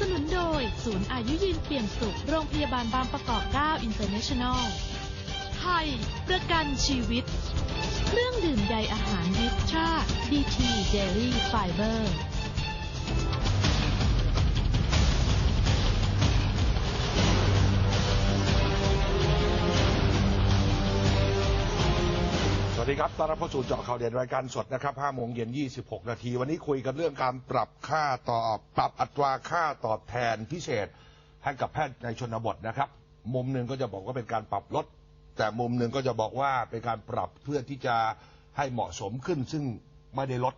สนุนโดย ศูนย์อายุยืนเปี่ยมสุข โรงพยาบาลบางประกอบ 9 อินเตอร์เนชั่นแนล ไทย ประกันชีวิต เครื่องดื่มใยอาหารวิสตราดีทีเดลี่ไฟเบอร์ สวัสดีครับต้อนรับเข้าสู่เจาะข่าวเด่นรายการสดนะครับ5โมงเย็น 26 นาที วันนี้คุยกันเรื่องการปรับค่าตอบปรับอัตราค่าตอบแทนพิเศษให้กับแพทย์ในชนบทนะครับ มุมหนึ่งก็จะบอกว่าเป็นการปรับลด แต่มุมหนึ่งก็จะบอกว่าเป็นการปรับเพื่อที่จะให้เหมาะสมขึ้น ซึ่งไม่ได้ลด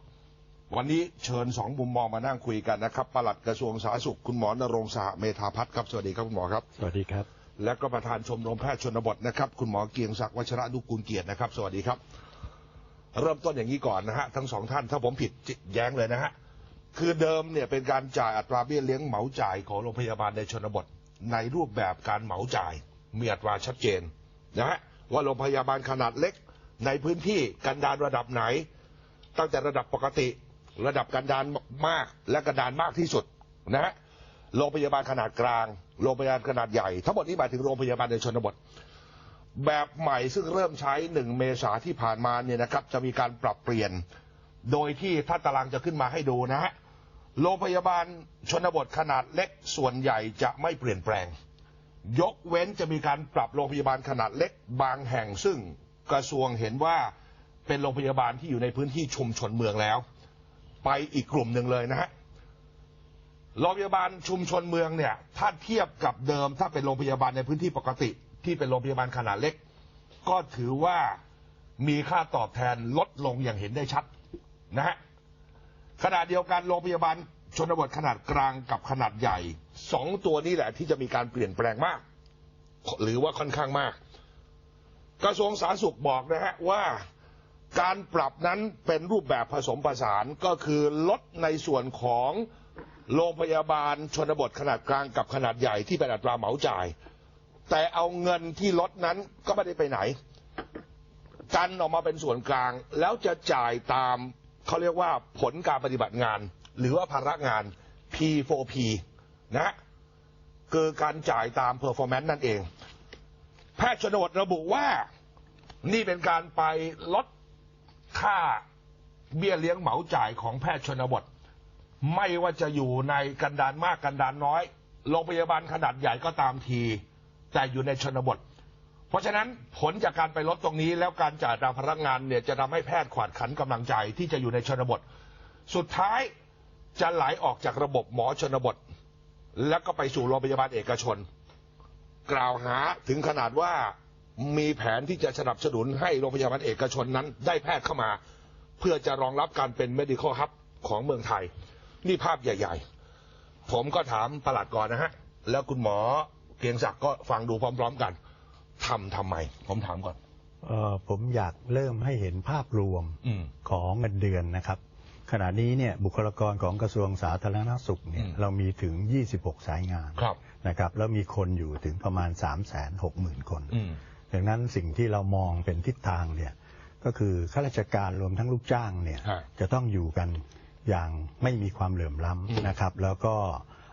วันนี้เชิญสองมุมมองมานั่งคุยกันนะครับปลัดกระทรวงสาธารณสุขคุณหมอนรงค์สหเมธาพัฒน์ครับ สวัสดีครับคุณหมอครับ สวัสดีครับ และก็ประธานชมรมแพทย์ชนบทนะครับ คุณหมอเกียงศักดิ์วัชระนุกูลเกียรตินะครับ สวัสดีครับ เริ่มต้นอย่างนี้ก่อนนะฮะทั้งสองท่านถ้าผมผิดแย้งเลยนะฮะคือเดิมเนี่ยเป็นการจ่ายอัตราเบี้ยเลี้ยงเหมาจ่ายของโรงพยาบาลในชนบท ในรูปแบบการเหมาจ่ายมีอัตราชัดเจนนะฮะว่าโรงพยาบาลขนาดเล็ก ในพื้นที่กันดารระดับไหน ตั้งแต่ระดับปกติ ระดับกันดารมากและกันดารมากที่สุดนะฮะ โรงพยาบาลขนาดกลาง โรงพยาบาลขนาดใหญ่ ทั้งหมดนี้หมายถึงโรงพยาบาลในชนบท แบบใหม่ซึ่งเริ่มใช้หนึ่งเมษาที่ผ่านมาเนี่ยนะครับ จะมีการปรับเปลี่ยน โดยที่ถ้าตารางจะขึ้นมาให้ดูนะฮะ โรงพยาบาลชนบทขนาดเล็กส่วนใหญ่จะไม่เปลี่ยนแปลง ยกเว้นจะมีการปรับโรงพยาบาลขนาดเล็กบางแห่ง ซึ่งกระทรวงเห็นว่าเป็นโรงพยาบาลที่อยู่ในพื้นที่ชุมชนเมืองแล้ว ไปอีกกลุ่มหนึ่งเลยนะฮะ โรงพยาบาลชุมชนเมืองเนี่ยถ้าเทียบกับเดิมถ้าเป็นโรงพยาบาลในพื้นที่ปกติ ที่เป็นโรงพยาบาลขนาดเล็ก ก็ถือว่ามีค่าตอบแทนลดลงอย่างเห็นได้ชัดนะฮะขณะเดียวกันโรงพยาบาลชนบทขนาดกลางกับขนาดใหญ่สองตัวนี้แหละที่จะมีการเปลี่ยนแปลงมาก หรือว่าค่อนข้างมาก กระทรวงสาธารณสุขบอกนะฮะว่าการปรับนั้นเป็นรูปแบบผสมผสานก็คือลดในส่วนของ โรงพยาบาลชนบทขนาดกลางกับขนาดใหญ่ที่เป็นอัตราเหมาจ่าย แต่เอาเงินที่ลดนั้นก็ไม่ได้ไปไหน กันออกมาเป็นส่วนกลางแล้วจะจ่ายตามเขาเรียกว่าผลการปฏิบัติงาน หรือว่าภาระงาน P4P นะฮะคือการจ่ายตาม performance นั่นเอง แพทย์ชนบทระบุว่านี่เป็นการไปลดค่าเบี้ยเลี้ยงเหมาจ่ายของแพทย์ชนบท ไม่ว่าจะอยู่ในกันดานมากกันดานน้อยโรงพยาบาลขนาดใหญ่ก็ตามที แต่อยู่ในชนบท เพราะฉะนั้นผลจากการไปลดตรงนี้แล้วการจ่ายตามพนักงานเนี่ยจะทำให้แพทย์ขวาดขันกำลังใจที่จะอยู่ในชนบท สุดท้ายจะไหลออกจากระบบหมอชนบท แล้วก็ไปสู่โรงพยาบาลเอกชน กล่าวหาถึงขนาดว่ามีแผนที่จะสนับสนุนให้โรงพยาบาลเอกชนนั้น ได้แพทย์เข้ามา เพื่อจะรองรับการเป็น medical hub ของเมืองไทย นี่ภาพใหญ่ ๆ ผมก็ถามประหลัดก่อนนะฮะ แล้วคุณหมอเกรียงศักดิ์ก็ฟังดูพร้อม ๆ กันทำทำไม ผมถามก่อน เอ่อผมอยากเริ่มให้เห็นภาพรวมอืมของเงินเดือนนะครับ ขณะนี้เนี่ยบุคลากรของกระทรวงสาธารณสุขเนี่ยอืม เรามีถึง 26 สายงานครับ นะครับแล้วมีคนอยู่ถึงประมาณ 3 6 0 0 0 0 คน อืม ดังนั้นสิ่งที่เรามองเป็นทิศทางเนี่ยก็คือข้าราชการรวมทั้งลูกจ้างเนี่ยฮะจะต้องอยู่กัน อย่างไม่มีความเหลื่อมล้อืมำนะครับ แล้วก็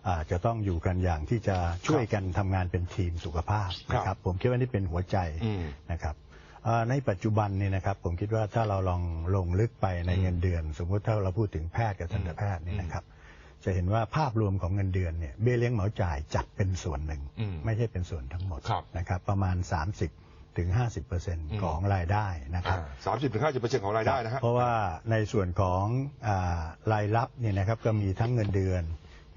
อ่าจะต้องอยู่กันอย่างที่จะช่วยกันทำงานเป็นทีมสุขภาพนะคครัรับบผมคิดว่านี่เป็นหัวใจอืมนะครับเอ่อในปัจจุบันเนี่ยนะครับผมคิดว่าถ้าเราลองลงลึกไปในอืมเงินเดือน สมมุติถ้าเราพูดถึงแพทย์กับทันตแพทย์เนี่ยนะครับ จะเห็นว่าภาพรวมของเงินเดือนเนี่ยเบี้ยเลี้ยงเหมาจ่ายจัดเป็นส่วนหนึ่งอืมไม่ใช่เป็นส่วนทั้งหมดครับนะครับ ประมาณ 30 ถึง 50เปอร์เซ็นต์อืมของรายได้นะครับสามสิบถึงห้าสิบเปอร์เซ็นต์ของรายได้นะฮะเพราะว่าในส่วนของอารายรับเนี่ยนะครับก็มีทั้งเงินเดือน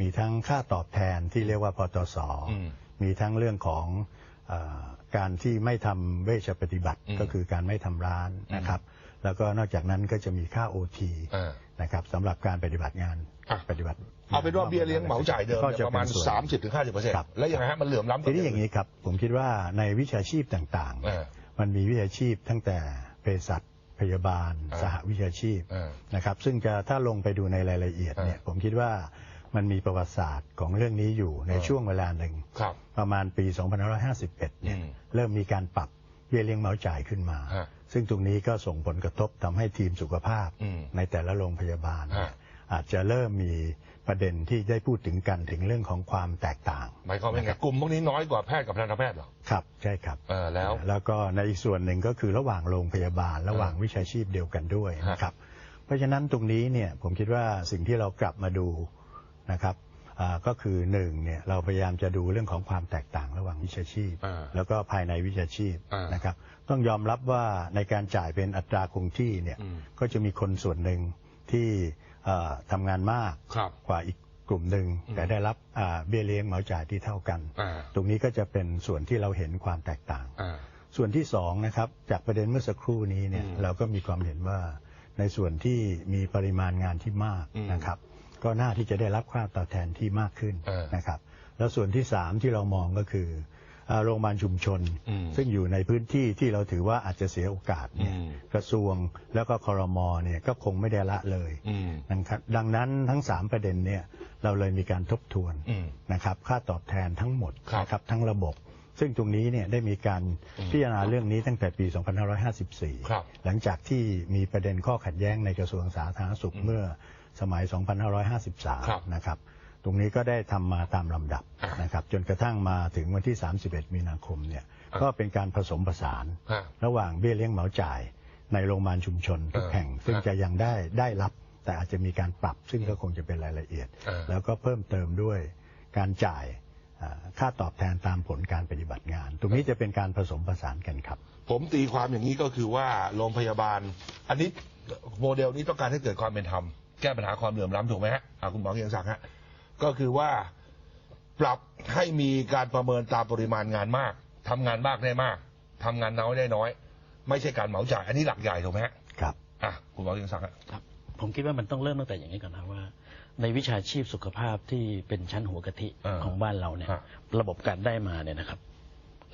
มีทั้งค่าตอบแทนที่เรียกว่าปตสอืมมีทั้งเรื่องของเออการที่ไม่ทำเวชปฏิบัติอืมก็คือการไม่ทำร้านนะครับ แล้วก็นอกจากนั้นก็จะมีค่าโอทีอ่านะครับสำหรับการปฏิบัติงานอะปฏิบัติ เอาเป็นว่าเบี้ยเลี้ยงเหมาจ่ายเดิมก็เนี่ยจะประมาณเป็นส่วนสามสิบถึงห้าสิบเปอร์เซ็นต์ครับ แล้วยังไงฮะมันเหลื่อมล้ำทีนี้อย่างนี้ครับ ผมคิดว่าในวิชาชีพต่างๆเออมันมีวิชาชีพตั้งแต่เภสัชพยาบาล อ่าสหวิชาชีพเออนะครับ ซึ่งจะถ้าลงไปดูในรายละเอียดเนี่ยอ่าผมคิดว่ามันมีประวัติศาสตร์ของเรื่องนี้อยู่ในอ่า ช่วงเวลาหนึ่ง ครับ ประมาณปี 2551 เนี่ย อืมเริ่มมีการปรับเบี้ยเลี้ยงเหมาจ่ายขึ้นมา ฮะซึ่งตรงนี้ก็ส่งผลกระทบทำให้ทีมสุขภาพอืมในแต่ละโรงพยาบาลเนี่ยฮะอาจจะเริ่มมี ประเด็นที่ได้พูดถึงกันถึงเรื่องของความแตกต่างหมายความว่าไงกลุ่มพวกนี้น้อยกว่าแพทย์กับทันตแพทย์เหรอครับใช่ครับเออแล้วแล้วก็ในอีกส่วนหนึ่งก็คือระหว่างโรงพยาบาล ระหว่างวิชาชีพเดียวกันด้วยฮะนะครับ เพราะฉะนั้นตรงนี้เนี่ยผมคิดว่าสิ่งที่เรากลับมาดูนะครับอ่าก็คือหนึ่งเนี่ยเราพยายามจะดูเรื่องของความแตกต่างระหว่างวิชาชีพอ่าแล้วก็ภายในวิชาชีพอ่านนะครับต้องยอมรับว่าในการจ่ายเป็นอัตราคงที่เนี่ยอืมก็จะมีคนส่วนหนึ่งที่เอ่อ ทำงานมากครับกว่าอีกกลุ่มหนึ่งอืมแต่ได้รับอ่าเบี้ยเลี้ยงเหมาจ่ายที่เท่ากันอ่าตรงนี้ก็จะเป็นส่วนที่เราเห็นความแตกต่างอ่าส่วนที่สองนะครับจากประเด็นเมื่อสักครู่นี้เนี่ยอืมเราก็มีความเห็นว่าในส่วนที่มีปริมาณงานที่มากอืมนะครับ ก็น่าที่จะได้รับค่าตอบแทนที่มากขึ้นเออนะครับ แล้วส่วนที่สามที่เรามองก็คืออ่าโรงพยาบาลชุมชนอืมซึ่งอยู่ในพื้นที่ที่เราถือว่าอาจจะเสียโอกาสเนี่ยอืม กระทรวงแล้วก็คอรมอเนี่ยก็คงไม่ได้ละเลยอืมนะครับดังนั้นทั้งสามประเด็นเนี่ยเราเลยมีการทบทวนอืมนะครับค่าตอบแทนทั้งหมดครับนะครับทั้งระบบ ซึ่งตรงนี้เนี่ยได้มีการอืมพิจารณาเรื่องนี้ตั้งแต่ปี 2554ครับหลังจากที่มีประเด็นข้อขัดแย้งในกระทรวงสาธารณสุขอืมเมื่อสมัยครับ2553 นะครับตรงนี้ก็ได้ทำมาตามลำดับอ่านนะครับ จนกระทั่งมาถึงวันที่ 31 มีนาคมเนี่ยอ่าก็เป็นการผสมผสานฮะระหว่างเบี้ยเลี้ยงเหมาจ่าย ในโรงพยาบาลชุมชนทุกเออแห่ง ซึ่งฮะจะยังได้ได้รับแต่อาจจะมีการปรับซึ่งก็คงจะเป็นรายละเอียดเออแล้วก็เพิ่มเติมด้วยการจ่ายอ่าค่าตอบแทนตามผลการปฏิบัติงาน ตรงนี้จะเป็นการผสมผสานกันครับ ผมตีความอย่างนี้ก็คือว่าโรงพยาบาล อันนี้โมเดลนี้ต้องการให้เกิดความเป็นธรรมแก้ปัญหาความเหลื่อมล้ำถูกไหมฮะอ่าคุณหมอเกียงศักดิ์ฮะก็คือว่าปรับให้มีการประเมินตามปริมาณงานมากทำงานมากได้มากทำงานน้อยได้น้อย ไม่ใช่การเหมาจ่าย อันนี้หลักใหญ่ถูกไหมฮะครับ อะคุณหมอเกียงศักดิ์ฮะ ครับ ผมคิดว่ามันต้องเริ่มตั้งแต่อย่างนี้ก่อนนะว่า ในวิชาชีพสุขภาพที่เป็นชั้นหัวกะทิอ่าของบ้านเราเนี่ย ฮะระบบการได้มาเนี่ยนะครับ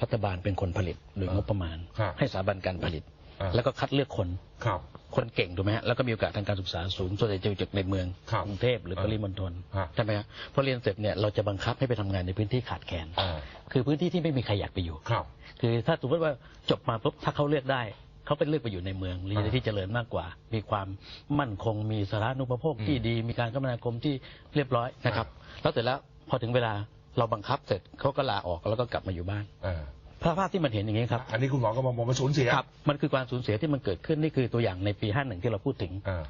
รัฐบาลเป็นคนผลิตหรืออ่างงบประมาณครับให้สถาบันการผลิตอ่า แล้วก็คัดเลือกคนครับ คนเก่งถูกไหมฮะแล้วก็มีโอกาสทางการศึกษาสูงส่วนใหญ่จะอยู่จากในเมืองครับกรุงเทพหรืออ่าปริมณฑลฮะใช่ไหมฮะพอเรียนเสร็จเนี่ยเราจะบังคับให้ไปทำงานในพื้นที่ขาดแคลนอ่า คือพื้นที่ที่ไม่มีใครอยากไปอยู่ ครับ คือถ้าสมมติว่าจบมาปุ๊บถ้าเขาเลือกได้ เขาเป็นเลือกไปอยู่ในเมืองหรืออ่าที่เจริญมากกว่า มีความมั่นคงมีสาธารณูปโภคที่อืมดี มีการคมนาคมที่เรียบร้อยนะครับ แล้วเสร็จแล้วพอถึงเวลาเราบังคับเสร็จเขาก็ลาออกแล้วก็กลับมาอยู่บ้านอ่า ภาพภาพที่มันเห็นอย่างนี้ครับ อันนี้คุณหมอก็มองว่ามันสูญเสียครับมันคือการสูญเสียที่มันเกิดขึ้นนี่คือตัวอย่างในปี 51 ที่เราพูดถึง อ่า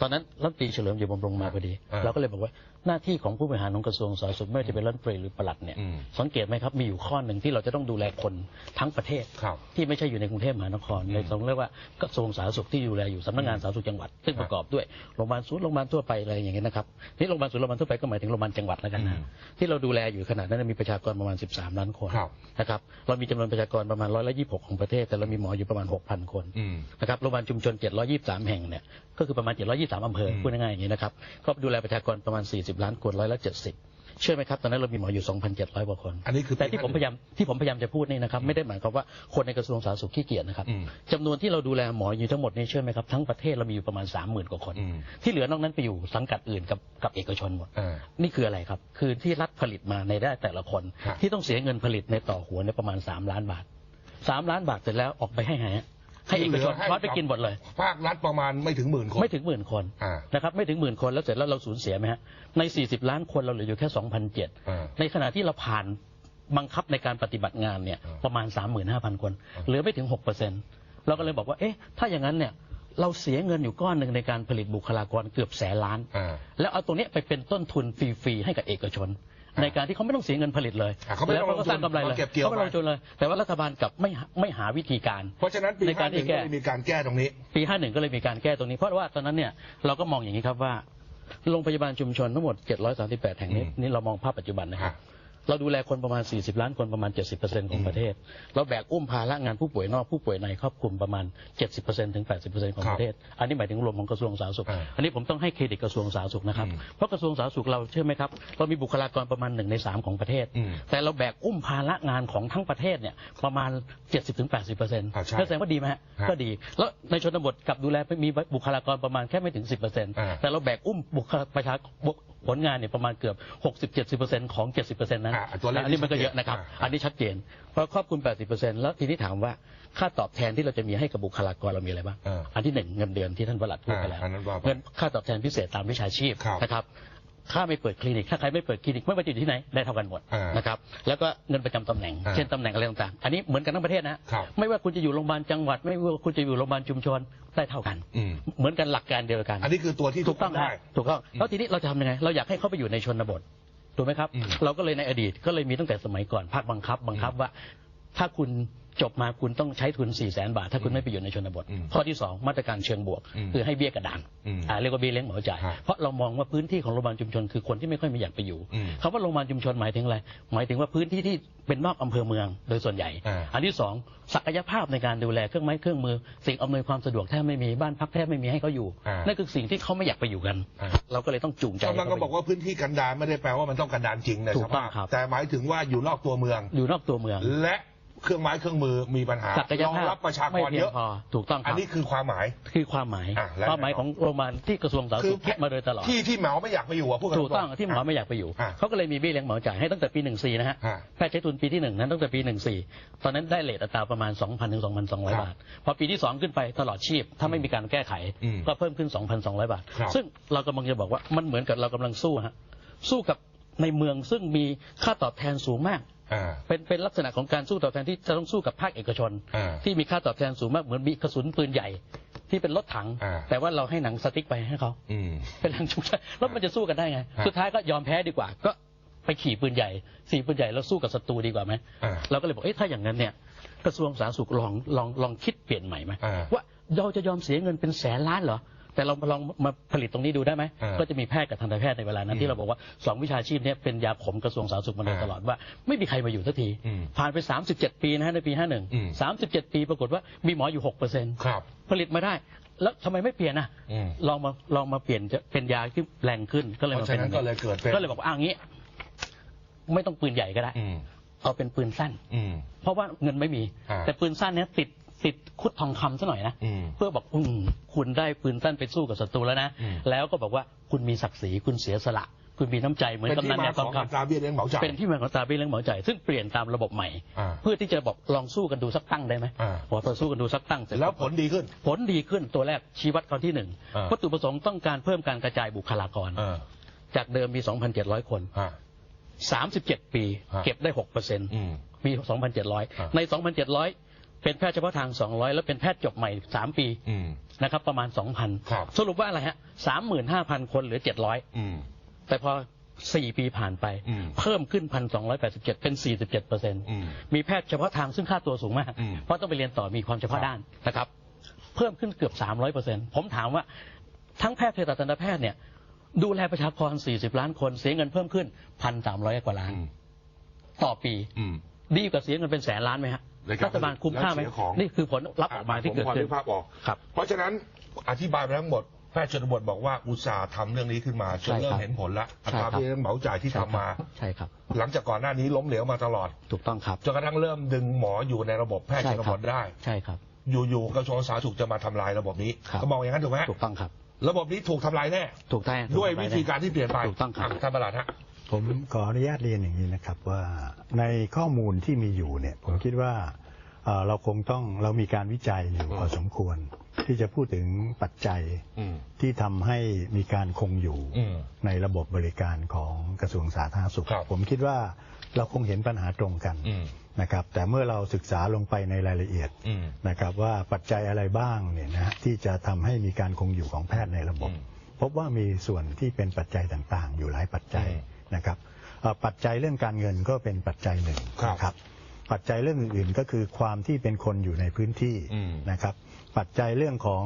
ตอนนั้นรัฐมนตรีเฉลิมอยู่บำรุงมาพอดี อ่า เราก็เลยบอกว่า หน้าที่ของผู้บริหารของกระทรวงสาธารณสุขไม่ว่าจะเป็นรัฐมนตรีหรือปลัดเนี่ยอืมสังเกตไหมครับมีอยู่ข้อหนึ่งที่เราจะต้องดูแลคนทั้งประเทศ ครับที่ไม่ใช่อยู่ในกรุงเทพมหานครอืมในสองเรียกว่ากระทรวงสาธารณสุขที่ดูแลอยู่สำนักงานสาธารณสุขจังหวัดซึ่งประกอบด้วยโรงพยาบาลศูนย์โรงพยาบาลทั่วไปอะไรอย่างเงี้ยนะครับนี่โรงพยาบาลศูนย์โรงพยาบาลทั่วไปก็หมายถึงโรงพยาบาลจังหวัดแล้วกันอืนะมที่เราดูแลอยู่ขนาดนั้นมีประชากรประมาณ 13 ล้านคนครับ นะครับเรามีจำนวนประชากรประมาณร้อยละยี่ของประเทศ แต่เรามีหมออยู่ประมาณ 6,000 คน อืม นะครับโรงพยาบาลชุมชน 723 แห่งเนี่ย ก็คือประมาณ 723 อำเภอ อืม พูดง่ายๆอย่างนี้นะครับ ก็ดูแลประชากรประมาณ 40ล้านคนร้อยละ70 เชื่อไหมครับ ตอนนั้นเรามีหมออยู่ 2,700 กว่าคน อันนี้คือแต่ที่ผมพยายามที่ผมพยายามจะพูดนี่นะครับ ไม่ได้หมายความว่าคนในกระทรวงสาธารณสุขขี้เกียจนะครับอืมจำนวนที่เราดูแลหมออยู่ทั้งหมดนี่เชื่อไหมครับทั้งประเทศเรามีอยู่ประมาณ 30,000 กว่าคนอืมที่เหลือนอกนั้นไปอยู่สังกัดอื่นกับกับเอกชนหมดอ่านี่คืออะไรครับ คือที่รัฐผลิตมาในได้แต่ละคนครับที่ต้องเสียเงินผลิตในต่อหัวเนี่ยประมาณ 3 ล้านบาท 3 ล้านบาทเสร็จแล้วออกไปให้หาย ให้เอกชนควัดไปกินหมดเลย ภาครัฐประมาณไม่ถึงหมื่นคน ไม่ถึงหมื่นคนอ่านะครับไม่ถึงหมื่นคนแล้วเสร็จแล้วเราสูญเสียไหมฮะใน 40 ล้านคนเราเหลืออยู่แค่ 2,007อ่าในขณะที่เราผ่านบังคับในการปฏิบัติงานเนี่ยอ่าประมาณ 35,000 คนอ่าเหลือไม่ถึง 6%เราก็เลยบอกว่าเอ๊ะถ้าอย่างนั้นเนี่ยเราเสียเงินอยู่ก้อนหนึ่งในการผลิตบุคลากรเกือบแสนล้านอ่าแล้วเอาตรงเนี้ยไปเป็นต้นทุนฟรีๆให้กับเอกชนอ่า ในการที่เขาไม่ต้องเสียเงินผลิตเลยอ่าเขาไม่แล้วต้องก็สร้างกำไรเลยลงทุนเก็บเกี่ยวเขาไม่ลงทุนเลย แต่ว่ารัฐบาลกลับไม่หาไม่หาวิธีการ เพราะฉะนั้นปีในห้าการหนึ่งที่แก้ก็เลยมีการแก้ตรงนี้ ปี 51 ก็เลยมีการแก้ตรงนี้ เพราะว่าตอนนั้นเนี่ยเราก็มองอย่างนี้ครับว่าโรงพยาบาลชุมชนทั้งหมด 738 แห่งนี้อืมนี่เรามองภาพปัจจุบันนะครับฮะ เราดูแลคนประมาณ 40 ล้านคนประมาณ 70%ของประเทศ เราแบกอุ้มภาระงานผู้ป่วยนอกผู้ป่วยในครอบคลุมประมาณ 70%ถึง 80%ของครับประเทศ อันนี้หมายถึงรวมของกระทรวงสาธารณสุขอ่าอันนี้ผมต้องให้เครดิตกระทรวงสาธารณสุขนะครับอืมเพราะกระทรวงสาธารณสุขเราเชื่อไหมครับ เรามีบุคลากรประมาณหนึ่งในสามของประเทศอืมแต่เราแบกอุ้มภาระงานของทั้งประเทศเนี่ยประมาณ 70-80%เปอร์เซ็นต์อ่าใช่แสดงว่าดีไหมฮะฮะ ก็ดี แล้วในชนบทกลับดูแลมีบุคลากรประมาณแค่ไม่ถึง 10%อ่าแต่เราแบกอุ้มบุคลาประชาบุ ผลงานเนี่ยประมาณเกือบ 60-70%ของ 70%นั้นอ่าตัวเลขอันนี้มันก็เยอะนะครับ อ่าอันนี้ชัดเจน เพราะครอบคลุม 80%แล้วทีนี้ถามว่าค่าตอบแทนที่เราจะมีให้กับบุคลากรเรามีอะไรบ้าง อ่าอันที่หนึ่งเงินเดือนที่ท่านประหลัดพูดไปแล้วอ่าอันนั้นว่าไปเงินค่าตอบแทนพิเศษตามวิชาชีพครับ นะครับ ค่าไม่เปิดคลินิก ถ้าใครไม่เปิดคลินิกไม่ว่าจะอยู่ที่ไหนได้เท่ากันหมดอ่านนะครับแล้วก็เงินประจำตำแหน่ง อ่าเช่นตำแหน่งอะไรต่างๆ อันนี้เหมือนกันทั้งประเทศนะครับ ไม่ว่าคุณจะอยู่โรงพยาบาลจังหวัด ไม่ว่าคุณจะอยู่โรงพยาบาลชุมชนได้เท่ากัน อืมเหมือนกันหลักการเดียวกัน อันนี้คือตัวที่ถูกต้องได้ฮะถูกต้องแล้วทีนี้เราจะทำยังไง เราอยากให้เขาไปอยู่ในชนบทถูกไหมครับ อืมเราก็เลยในอดีตก็เลยมีตั้งแต่สมัยก่อนภาคบังคับ บังคับว่า ถ้าคุณ จบมาคุณต้องใช้ทุน4ี่แสนบาท ถ้าคุณไม่ไปอยู่ในชนบทอืมข้อที่สองมาตรการเชิงบวกอืมคือให้เบี้ยกระดานอืมอ่าเรียกว่าเบี้ยเลี้ยงเหมาจ่ายฮะเพราะเรามองว่าพื้นที่ของโรงพยาบาลชุมชนคือคนที่ไม่ค่อยมีอยากไปอยู่อืมคำว่าโรงพยาบาลชุมชนหมายถึงอะไรหมายถึงว่าพื้นที่ที่เป็นนอกอำเภอเมืองโดยส่วนใหญ่อ่าอันที่สองศักยภาพในการดูแลเครื่องไม้เครื่องมือ สิ่งอำนวยความสะดวกแทบไม่มีบ้านพักแทบไม่มีให้เขาอยู่อ่านั่นั่นคือสิ่งที่เขาไม่อยากไปอยู่กันอ่าเราก็เลยต้องจูงใจกำลังก็ให้บอกว่าพื้นที่กันดารไม่ได้แปลว่ามันต้องกันดารจริงในถูสกต้อภางพครับแต่หมายถึงว่าอยู่นอกตัวเมืองอยู่นอกตัวเมืองและ เครื่องไม้เครื่องมือมีปัญหาศักยรองภาพรับประชากไม่รเพีเยยงอะ พอถูกต้องคอันรับนี้คือความหมาย คือความหมายอะแล้วความหมายของโรงพยาบาลที่กระทรวงสาธารณสุขคิดมาโดยตลอด ที่ที่เหมาไม่อยากไปอยู่อะพูดกัน ถูกต้องๆที่หมอไม่อยากไปอยู่ อะเขาก็เลยมีเบี้ยเลี้ยงหมอจ่ายให้ตั้งแต่ปี 14 นะฮะ อะแพทย์ใช้ทุนปีที่หนึ่งนั้นตั้งแต่ปี 14 ตอนนั้นได้เลทอัตราประมาณ 2,000 ถึง ครับ2,200 บาท พอปีที่ 2 ขึ้นไปตลอดชีพ ถ้าไม่มีการแก้ไขอืมก็เพิ่มขึ้น 2,200 บาท ครับ ซึ่งเรากำลังจะบอกว่ามันเหมือนกับเรากำลังสู้ฮะสู้กับในเมืองซึ่งมีค่าตอบแทนสูงมาก อ่าเป็นเป็นลักษณะของการสู้ตอบแทนที่จะต้องสู้กับภาคเอกชน อ่าที่มีค่าตอบแทนสูงมากเหมือนมีกระสุนปืนใหญ่ ที่เป็นรถถัง อ่า แต่ว่าเราให้หนังสติ๊กไปให้เขา อืม เป็นหนังชุบชันแล้วมันจะสู้กันได้ไง ฮะสุดท้ายก็ยอมแพ้ดีกว่า ก็ไปขี่ปืนใหญ่ สีปืนใหญ่แล้วสู้กับศัตรูดีกว่าไหมอ่าเราก็เลยบอกเอ้ยถ้าอย่างนั้นเนี่ยกระทรวงสาธารณสุขลองลองลองคิดเปลี่ยนใหม่ไหมอ่าว่าเราจะยอมเสียเงินเป็นแสนล้านเหรอ แต่เราลองมาผลิตตรงนี้ดูได้ไหม อ่าก็จะมีแพทย์กับทันตแพทย์ในเวลานั้อืนมที่เราบอกว่าสองวิชาชีพเนี้เป็นยาขมกระทรวงสาธารณสุขมาโดยอ่าตลอดว่า ไม่มีใครมาอยู่สักที อืมผ่านไป 37 ปีนะฮะในปี อืม 51 37 ปีปรากฏว่ามีหมออยู่6เปอร์เซ็นต์ ครับ ผลิตมาได้ แล้วทำไมไม่เปลี่ยนอะอืมลองมาลองมาเปลี่ยนจะเป็นยาที่แรงขึ้นก็เลยเพมาราะฉะนั้นป็ก็เลยเกิดเป็น ก็เลยบอกว่าอ้าวงี้ ไม่ต้องปืนใหญ่ก็ได้ อืมเอาเป็นปืนสั้น อืม เพราะว่าเงินไม่มี อ่า แต่ปืนสั้นเนี้ยติด ติดคุดทองคำซะหน่อยนะอืมเพื่อบอกอืมคุณได้ปืนสั้นไปสู้กับศัตรูแล้วนะอืมแล้วก็บอกว่าคุณมีศักดิ์ศรีคุณเสียสละคุณมีน้ำใจเหมือนเป็นกำที่นันมาแนวขทอองงอัตราคำเบี้ยเลี้ยงเหมาจ่ายเป็นที่มาของตราเบี้ยเลี้ยงเหมาจ่ายซึ่งเปลี่ยนตามระบบใหม่อ่าเพื่อที่จะบอกลองสู้กันดูสักตั้งได้ไหมอ่าพอพอสู้กันดูสักตั้งเสร็จแล้วผลดีขึ้น ผลดีขึ้นตัวแรกชี้วัดข้อที่หนึ่งอ่าวัตถุประสงค์ต้องการเพิ่มการกระจายบุคลากรอ่าจากเดิมมี 2,700 คนอ่า37 ปีฮะเก็บได้6เปอร์เซ็นต์อืมมีอ่า2,700 ใน 2,700 เป็นแพทย์เฉพาะทาง 200 แล้วเป็นแพทย์จบใหม่ 3 ปีอืม นะครับ ประมาณ ครับ 2,000 สรุปว่าอะไรฮะ 35,000 คนเหลือ อืม 700 แต่พอ 4 ปีผ่านไป อืมเพิ่มขึ้น 1,287 เป็น 47เปอร์เซ็นต์อืมมีแพทย์เฉพาะทางซึ่งค่าตัวสูงมาก อืม เพราะต้องไปเรียนต่อมีความเฉพาะครับด้านนะครับ เพิ่มขึ้นเกือบ 300เปอร์เซ็นต์ผมถามว่าทั้งแพทย์เภสัชทันตแพทย์เนี่ย ดูแลประชากร 40 ล้านคนเสียเงินเพิ่มขึ้น 1,300 กว่าล้าน อืมต่อปี อืม ดีกว่าเสียเงินเป็นแสนล้านไหมฮะ ในการรัฐบาลคุ้มค่าไหมแล้วเสียของ นี่คือผลลัพธ์ออกมาที่เกิดผมพอขึ้นึนกภาพออกครับเพราะฉะนั้นอธิบายไปทั้งหมดแพทย์ชนบทบอกว่าอุตสาห์ทำเรื่องนี้ขึ้นมาจนใช่เริ่คมรับเห็นผลละอัใช่ตราครับเบี้ยเหมาจ่ายที่ทำมา ใช่ครับ หลังจากก่อนหน้านี้ล้มเหลวมาตลอดถูกต้องครับ จนกระทั่งเริ่มดึงหมออยู่ในระบบแพทย์ชใช่นครับบทได้ ใช่ครับ อยู่ๆกระทรวงสาธารณสุขจะมาทำลายระบบนี้ครับ ก็มองอย่างนั้นถูกไหมฮะถูกต้องครับ ระบบนี้ถูกทำลายแน่ถูกต้องด้วยวิธีการที่เปลี่ยนไปถูกต้องครับะท่านประหลัดฮะ ผมขออนุญาตเรียนอย่างนี้นะครับว่าในข้อมูลที่มีอยู่เนี่ยผมคิดว่าเอ่อเราคงต้องเรามีการวิจัยอยู่อืมพอสมควร ที่จะพูดถึงปัจจัยอืมที่ทำให้มีการคงอยู่อืมในระบบบริการของกระทรวงสาธารณสุขครับผมคิดว่าเราคงเห็นปัญหาตรงกันอืมนะครับแต่เมื่อเราศึกษาลงไปในรายละเอียดอืมนะครับว่าปัจจัยอะไรบ้างเนี่ยนะฮะที่จะทำให้มีการคงอยู่ของแพทย์ในระบบอืมพบว่ามีส่วนที่เป็นปัจจัยต่างๆ อยู่หลายปัจจัยอืม นะครับเอ่อปัจจัยเรื่องการเงินก็เป็นปัจจัยหนึ่งครับนะครับ ปัจจัยเรื่องอื่นๆก็คือความที่เป็นคนอยู่ในพื้นที่อืมนะครับ ปัจจัยเรื่องของ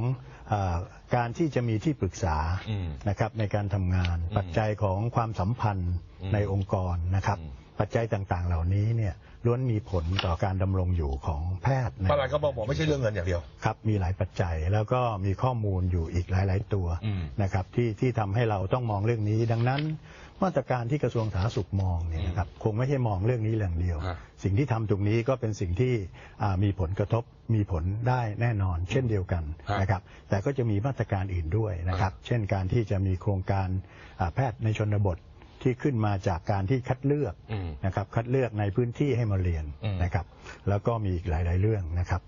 เออการที่จะมีที่ปรึกษาอืมนะครับในการทำงานอืมปัจจัยของความสัมพันธ์อืมในองค์กรนะครับอืมปัจจัยต่างๆเหล่านี้เนี่ย ล้วนมีผลต่อการดำรงอยู่ของแพทย์ในประหลัดก็บอกบอกไม่ใช่เรื่องเงินอย่างเดียว ครับมีหลายปัจจัยแล้วก็มีข้อมูลอยู่อีกหลาย ๆ ตัวอืม นะครับที่ที่ทำให้เราต้องมองเรื่องนี้ ดังนั้น มาตรการที่กระทรวงสาธารณสุขมองเนี่ยนะครับคงไม่ใช่มองเรื่องนี้เรื่องเดียว ฮะ สิ่งที่ทำตรงนี้ก็เป็นสิ่งที่อ่ามีผลกระทบมีผลได้แน่นอน เช่นเดียวกันฮะ นะครับ แต่ก็จะมีมาตรการอื่นด้วยนะครับ เช่นการที่จะมีโครงการอ่าแพทย์ในชนบท ที่ขึ้นมาจากการที่คัดเลือกอืมนะครับคัดเลือกในพื้นที่ให้มาเรียนอืมนะครับแล้วก็มีอีกหลาย ๆ เรื่องนะครับ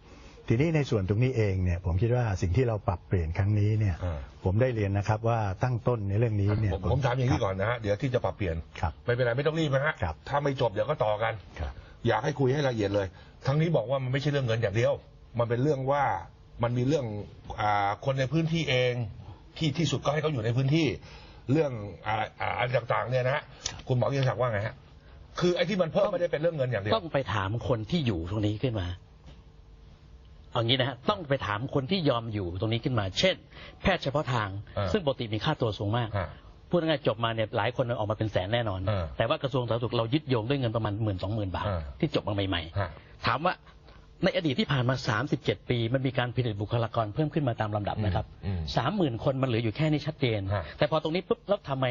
ทีนี้ในส่วนตรงนี้เองเนี่ยผมคิดว่าสิ่งที่เราปรับเปลี่ยนครั้งนี้เนี่ยอ่าผมได้เรียนนะครับว่าตั้งต้นในเรื่องนี้เนี่ยผมผมถามอย่างนี้ก่อนนะฮะเดี๋ยวที่จะปรับเปลี่ยนครับไม่เป็นไรไม่ต้องรีบนะฮะครับถ้าไม่จบเดี๋ยวก็ต่อกันครับอยากให้คุยให้ละเอียดเลย ทั้งนี้บอกว่ามันไม่ใช่เรื่องเงินอย่างเดียว มันเป็นเรื่องว่ามันมีเรื่องอาคนในพื้นที่เองที่ที่สุดก็ให้เขาอยู่ในพื้นที่ เรื่องอ่าอ่าอะไรต่างๆเนี่ยนะฮะคุณหมอเกียงศักดิ์ว่าไงฮะคือไอ้ที่มันเพิ่มไม่ได้เป็นเรื่องเงินอย่างเดียวต้องไปถามคนที่อยู่ตรงนี้ขึ้นมาเอางี้นะฮะต้องไปถามคนที่ยอมอยู่ตรงนี้ขึ้นมา เช่น แพทย์เฉพาะทางอ่าซึ่งปกติมีค่าตัวสูงมากอ่าพูดง่ายๆจบมาเนี่ยหลายคนออกมาเป็นแสนแน่นอนอ่าแต่ว่ากระทรวงสาธารณสุขเรายึดโยงด้วยเงินประมาณหมื่นสองหมื่นบาทอ่าที่จบมาใหม่ฮะๆถามว่า ในอดีตที่ผ่านมา 37 ปี มันมีการผลิตบุคลากรเพิ่มขึ้นมาตามลำดับนะครับอืมสามหมื่นคนมันเหลืออยู่แค่นี้ชัดเจน ฮะ แต่พอตรงนี้ปุ๊บแล้วทำไม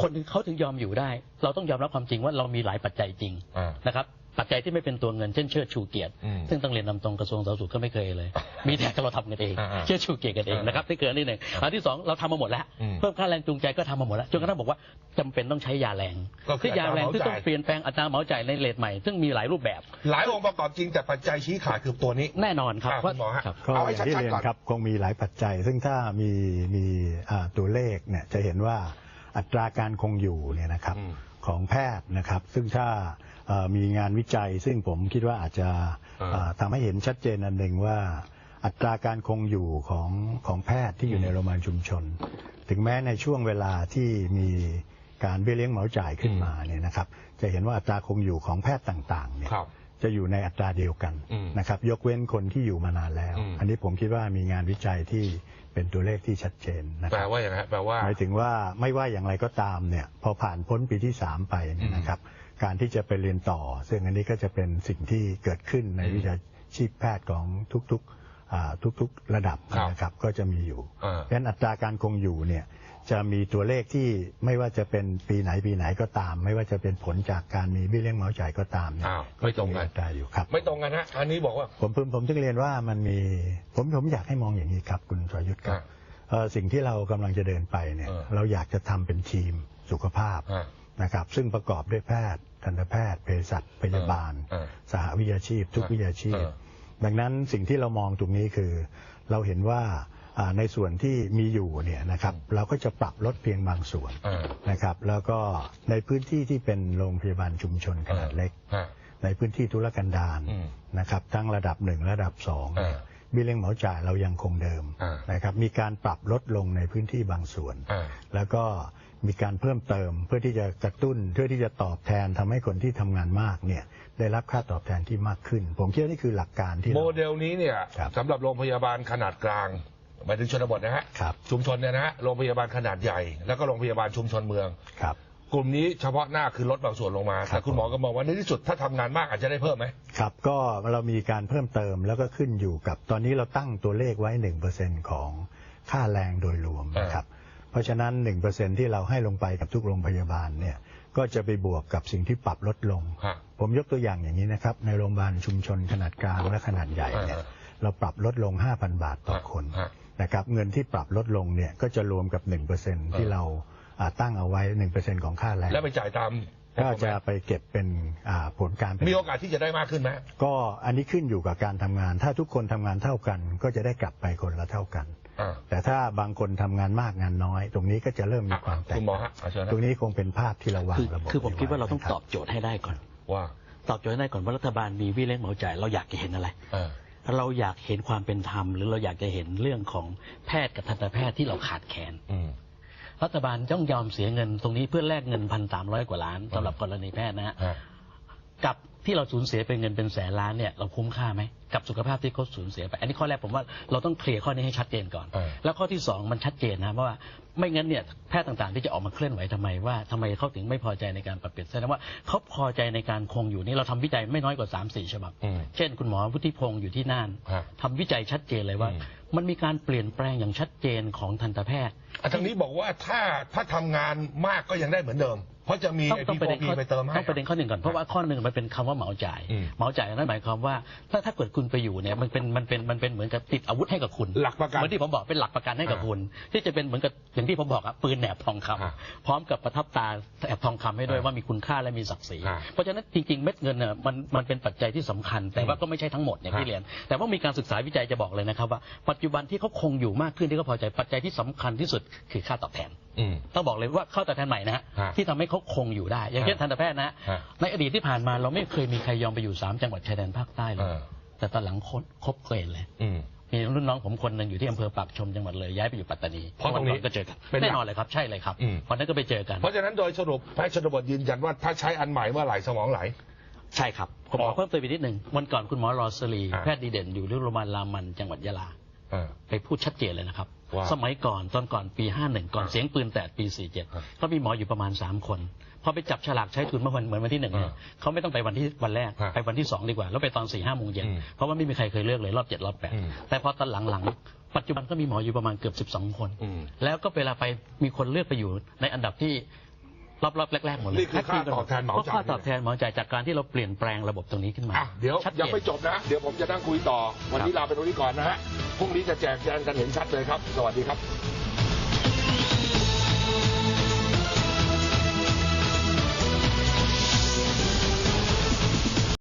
คนถึงเขาถึงยอมอยู่ได้ เราต้องยอมรับความจริงว่าเรามีหลายปัจจัยจริง อ่า นะครับ ปัจจัยที่ไม่เป็นตัวเงินเช่นเชิดชูเกียรติอืมซึ่งต้องเรียนนำตรงกระทรวงสาธารณสุขก็ไม่เคยเลย มีแต่เราทำกันเองอ่าๆเชิดชูเกียรติกันเองอ่าๆนะครับที่เกิดนิดหนึ่งอันที่สองเราทำมาหมดแล้วอืมเพิ่มค่าแรงจูงใจก็ทำมาหมดแล้วจนกระทั่งบอกว่าจำเป็นต้องใช้ยาแรงก็คือซึ่งยาแรงอัตราเหมาที่ต้องจ่ายเปลี่ยนแปลงอัตราเหมาจ่ายในเลทใหม่ซึ่งมีหลายรูปแบบ หลายองค์ประกอบจริงแต่ปัจจัยชี้ขาดคือตัวนี้แน่นอนครับอ่าเพราะคุณหมอฮะครับก็เอาอให้ย่างที่ชัดๆเรียนก่อนครับคงมีหลายปัจจัย ซึ่งถ้ามีมีอ่าตัวเลขเนี่ยจะเห็นว่าอัตราการคงอยู่เนี่ยนะครับอืมของแพทย์นะครับ ซึ่งถ้าเอ่อ มีงานวิจัย ซึ่งผมคิดว่าอาจจะอ่าเอ่อทำให้เห็นชัดเจนอันหนึ่งว่า อัตราการคงอยู่ของของแพทย์ที่อยู่ในโรงพยาบาลชุมชน ถึงแม้ในช่วงเวลาที่มีการเบี้ยเลี้ยงเหมาจ่ายขึ้นมาเนี่ยนะครับ จะเห็นว่าอัตราคงอยู่ของแพทย์ต่างๆเนี่ยครับจะอยู่ในอัตราเดียวกันอืมนะครับ ยกเว้นคนที่อยู่มานานแล้วอืมอันนี้ผมคิดว่ามีงานวิจัยที่เป็นตัวเลขที่ชัดเจนนะคแปลรับว่าอย่างไรฮะแปลว่าหมายถึงว่าไม่ว่าอย่างไรก็ตามเนี่ย พอผ่านพ้นปีที่สามไปเนี่ยนะครับ การที่จะไปเรียนต่อ ซึ่งอันนี้ก็จะเป็นสิ่งที่เกิดขึ้นในอืมวิชาชีพแพทย์ของทุกๆอ่าทุกๆระดับครับนะครับก็จะมีอยู่อ่าเพราะฉะนั้นอัตราการคงอยู่เนี่ยจะมีตัวเลขที่ไม่ว่าจะเป็นปีไหนปีไหนก็ตาม ไม่ว่าจะเป็นผลจากการมีเบี้ยเลี้ยงเหมาจ่ายก็ตามเนี่ยอ้าวไม่ตรงกันอัตราอยู่ครับ ไม่ตรงกันฮะอันนี้บอกว่าผมผมผมจึงเรียนว่ามันมีผมผมอยากให้มองอย่างนี้ครับ คุณสรยุทธ์ครับอ่าเอ่อสิ่งที่เรากำลังจะเดินไปเนี่ยเออเราอยากจะทำเป็นทีมสุขภาพอ่า นะครับ ซึ่งประกอบด้วยแพทย์ทันตแพทย์เภสัชพยาบาล เออ สหวิชาชีพ ทุกเออวิชาชีพ เออ ดังนั้นสิ่งที่เรามองตรงนี้คือ เราเห็นว่าอ่าในส่วนที่มีอยู่เนี่ยนะครับ เราก็จะปรับลดเพียงบางส่วนอ่านะครับ แล้วก็ในพื้นที่ที่เป็นโรงพยาบาลชุมชนขนาดเล็ก ฮะ ในพื้นที่ธุรกันดารอืมนะครับ ทั้งระดับหนึ่งระดับสองอ่าเบี้ยเลี้ยงเหมาจ่ายเรายังคงเดิมอ่านะครับ มีการปรับลดลงในพื้นที่บางส่วนอ่าแล้วก็ มีการเพิ่มเติม เพื่อที่จะกระตุ้นเพื่อที่จะตอบแทนทำให้คนที่ทำงานมากเนี่ยได้รับค่าตอบแทนที่มากขึ้น ผมคิดว่านี่คือหลักการที่โมเราเดลนี้เนี่ยครับสำหรับโรงพยาบาลขนาดกลางหมายถึงชนบทนะฮะครับชุมชนเนี่ยนะฮะโรงพยาบาลขนาดใหญ่ แล้วก็โรงพยาบาลชุมชนเมืองครับกลุ่มนี้เฉพาะหน้าคือลดบางส่วนลงมาครับแต่คุณหมอก็มองว่าในที่สุดถ้าทำงานมากอาจจะได้เพิ่มไหมครับ ก็เรามีการเพิ่มเติมแล้วก็ขึ้นอยู่กับ ตอนนี้เราตั้งตัวเลขไว้หนึ่งเปอร์เซ็นของค่าแรงโดยรวมนะครับเพ ราะฉะนั้นหนึ่งเปอร์เซ็นที่เราให้ลงไปกับทุกโรงพยาบาลเนี่ยก็จะไปบวกกับสิ่งที่ปรับลดลงฮะผมยกตัวอย่างอย่างนี้นะครับ ในโรงพยาบาลชุมชนขนาดกลางและขนาดใหญ่เนี่ยอ่าเราปรับลดลง 5,000 บาทต่อคนฮะนะครับเงินที่ปรับลดลงเนี่ยก็จะรวมกับ 1%ที่เราอ่าตั้งเอาไว้ 1%ของค่าแรงแล้วไปจ่ายตามก็จะไปเก็บเป็นอ่าผลการมีโอกาสที่จะได้มากขึ้นไหมก็อันนี้ขึ้นอยู่กับการทำงาน ถ้าทุกคนทำงานเท่ากัน ก็จะได้กลับไปคนละเท่ากันอ่า แต่ถ้าบางคนทำงานมากงานน้อย ตรงนี้ก็จะเริ่มมีอะความแตกคุณหมอต่างฮะเอาเชิญนะตรงนี้คงเป็นภาพที่เราวางคือระบบคือผมคิดว่าเราต้องไนะคตอบโจทย์ให้ได้ก่อนว่าตอบโจทย์ให้ได้ก่อนว่ารัฐบาลมีวิเลี้ยงเหมาจ่ายเราอยากจะเห็นอะไรเออเราอยากเห็นความเป็นธรรม หรือเราอยากจะเห็นเรื่องของแพทย์กับทันตแพทย์ที่เราขาดแคลนอืมรัฐบาลต้องยอมเสียเงินตรงนี้เพื่อแลกเงินพันสามร้อยกว่าล้านสำหรับกรณีแพทย์นะฮะฮะกับ ที่เราสูญเสียเป็นเงินเป็นแสนล้านเนี่ยเราคุ้มค่าไหมกับสุขภาพที่เขาสูญเสียไป อันนี้ข้อแรกผมว่าเราต้องเคลียร์ข้อนี้ให้ชัดเจนก่อนเออแล้วข้อที่สองมันชัดเจนนะเพราะว่าไม่งั้นเนี่ยแพทย์ต่างๆ ที่จะออกมาเคลื่อนไหวทำไมว่าทำไมเขาถึงไม่พอใจในการปรับเปลี่ยนแสดงว่าเขาพอใจในการคงอยู่นี่เราทำวิจัยไม่น้อยกว่า3ามสี่ฉบับอืมเช่น คุณหมอวุฒิพงศ์อยู่ที่น่านฮะทำวิจัยชัดเจนเลยว่าอืมมันมีการเปลี่ยนแปลงอย่างชัดเจนของทันตแพทย์อะทางนี้บอกว่าถ้าถ้าทำงานมากก็ยังได้เหมือนเดิม เพราะจะมีต้องไอต้อพีงประโฟเด็นพีข้อไปเติมให้ ต้องประเด็นข้อหนึ่งก่อนเพราะว่าข้อหนึ่งมันเป็นคำว่าเหมาจ่ายอืม เหมาจ่ายนั่นหมายความว่า ถ้าถ้าเกิดคุณไปอยู่เนี่ยมันเป็นมันเป็นมันเป็นเหมือนกับติดอาวุธให้กับคุณหลักประกัน เหมือนที่ผมบอกเป็นหลักประกันให้กับอ่าคุณ ที่จะเป็นเหมือนกับอย่างที่ผมบอกอะปืนแหนบทองคำอ่าพร้อมกับประทับตาแอบทองคำให้ด้วยอ่าว่ามีคุณค่าและมีศักดิ์ศรีอ่าเพราะฉะนั้นจริงๆเม็ดเงินเนี่ยมันมันเป็นปัจจัยที่สำคัญ แต่ว่าก็ไม่ใช่ทั้งหมดเนี่ยฮะพี่เรียน แต่ว่ามีการศึกษาวิจัยจะบอกเลยนะครับว่าปัจจุบันที่เขาคงอยู่มากขึ้นที่เขาพอใจปัจจัยที่สำคัญที่สุดคือค่าตอบแทน อืมต้องบอกเลยว่าเข้าตอบแทนใหม่นะฮะฮะที่ทำให้เขาคงอยู่ได้ อย่างเช่นฮะทันตแพทย์นะฮะฮะในอดีตที่ผ่านมาเราไม่เคยมีใครยอมไปอยู่สามจังหวัดชายแดนภาคใต้เลยเออ แต่ตอนหลังคดครบเกรดเลย อืม มีรุ่นน้องผมคนหนึ่งอยู่ที่อำเภอปากชมจังหวัดเลยย้ายไปอยู่ปัตตานีเพราะตรงนี้วันก่อก็เจอกันเป็นหลักแน่นอนเลยครับใช่เลยครับอืม วันนั้นก็ไปเจอกัน เพราะฉะนั้นโดยสรุปแพทย์ชนบทยืนยันว่าถ้าใช้อันใหม่เมื่อไหร่สมองไหล ใช่ครับผมขอ๋ออเพิ่มเติมอีกนิดหนึ่งวันก่อนคุณหมอรอสลีอ่า แพทย์ดีเด่นอยู่ที่โรงพยาบาลรามันจังหวัดยะลา เออ ไปพูดชัดเจนเลยนะครับ ว่าสมัยก่อนตอนก่อนปี 51 ก่อนอ่าเสียงปืนแตกปีอ่า47 ก็มีหมออยู่ประมาณ 3 คนพอไปจับฉลากใช้ทุนเมื่อวันเหมือนวันที่หนึ่งเนี่ยอ่าเขาไม่ต้องไปวันที่วันแรกอ่าไปวันที่สองดีกว่า แล้วไปตอนสี่ห้าโมงเย็นอืมเพราะว่าไม่มีใครเคยเลือกเลยรอบเจ็ดรอบแปดอืมแต่พอตอนหลังๆ ปัจจุบันก็มีหมออยู่ประมาณเกือบ 12 คน อืม แล้วก็เวลาไปมีคนเลือกไปอยู่ในอันดับที่ รอบๆแรกๆหมดเลยนี่คือค่าตอบแทนเหมาจ่าย ก็ค่าตอบแทนเหมาจ่ายจากการที่เราเปลี่ยนแปลงระบบตรงนี้ขึ้นมาอะเดี๋ยวชัดเจนยังไม่จบนะ เดี๋ยวผมจะนั่งคุยต่อ วันนี้ลาไปตรงนี้ก่อนนะฮะพรุ่งนี้จะแจกแจงกันเห็นชัดเลยครับ สวัสดีครับ